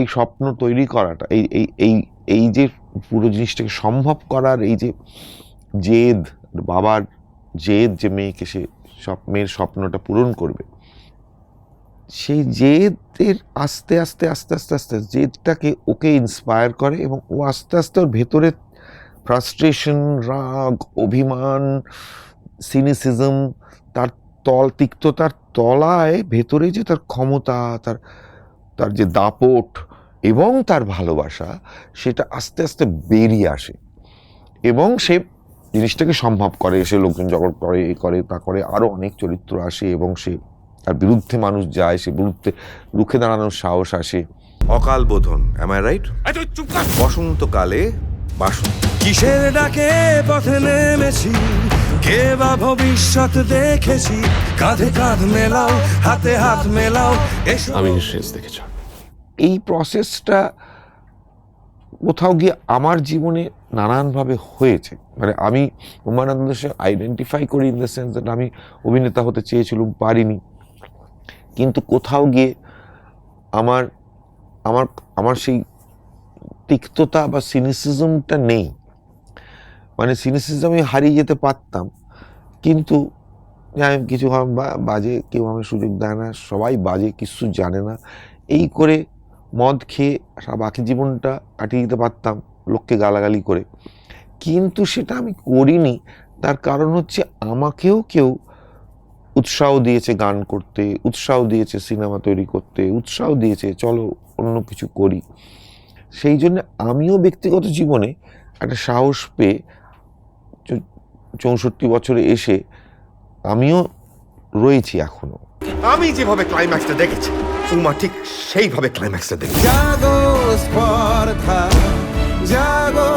এই স্বপ্ন তৈরি করাটা, এই এই এই এই যে পুরো জিনিসটাকে সম্ভব করার এই যে জেদ, বাবার জেদ যে মেয়েকে সে সব মেয়ের স্বপ্নটা পূরণ করবে, সেই জেদের আস্তে আস্তে আস্তে আস্তে আস্তে জেদটাকে ওকে ইন্সপায়ার করে এবং ও আস্তে আস্তে ওর ভেতরে ফ্রাস্ট্রেশন রাগ, অভিমান সিনিসিজম তার তল, তিক্ততার তলায় ভেতরে যে তার ক্ষমতা, তার তার যে দাপট এবং তার ভালোবাসা সেটা আস্তে আস্তে বেরিয়ে আসে। এবং সে জিনিসটাকে সম্ভব করে সে লোকজন জগৎ করে এ করে তা করে আরও অনেক চরিত্র আসে এবং সে তার বিরুদ্ধে মানুষ যায় সে বিরুদ্ধে রুখে দাঁড়ানোর সাহস আসে। অকাল বোধন এম আই রাইট বসন্তকালে বাসন্ত কিসের ডাকে পথে নেমেছি? কে বা ভবিষ্যৎ দেখেছি? কাঁধে কাঁধ মেলাও হাতে হাত মেলাও এসো। আমি শেষ দেখে ছাড়ব এই প্রসেসটা কোথাও গিয়ে আমার জীবনে নানানভাবে হয়েছে। মানে আমি উমানন্দের সঙ্গে আইডেন্টিফাই করি ইন দ্য সেন্স দ্যাট আমি অভিনেতা হতে চেয়েছিলাম, পারিনি। কিন্তু কোথাও গিয়ে আমার আমার আমার সেই তিক্ততা বা সিনিসিজমটা নেই। মানে সিনিসিজমে হারিয়ে যেতে পারতাম। কিন্তু আমি কিছু বাজে কেউ আমার সুযোগ দেয় না, সবাই বাজে, কিছু জানে না। এই করে মদ খেয়ে বাকি জীবনটা কাটিয়ে দিতে পারতাম লোককে গালাগালি করে। কিন্তু সেটা আমি করিনি। তার কারণ হচ্ছে আমাকেও কেউ উৎসাহ দিয়েছে গান করতে, উৎসাহ দিয়েছে সিনেমা তৈরি করতে, উৎসাহ দিয়েছে, চলো অন্য কিছু করি। সেই জন্য আমিও ব্যক্তিগত জীবনে একটা সাহস পেয়ে চৌষট্টি বছরে এসে আমিও রয়েছি এখনও। আমি যেভাবে ক্লাইম্যাক্সটা দেখেছি উমা ঠিক সেইভাবে ক্লাইম্যাক্সটা দেখবে। জাগো স্পর্ধা জাগো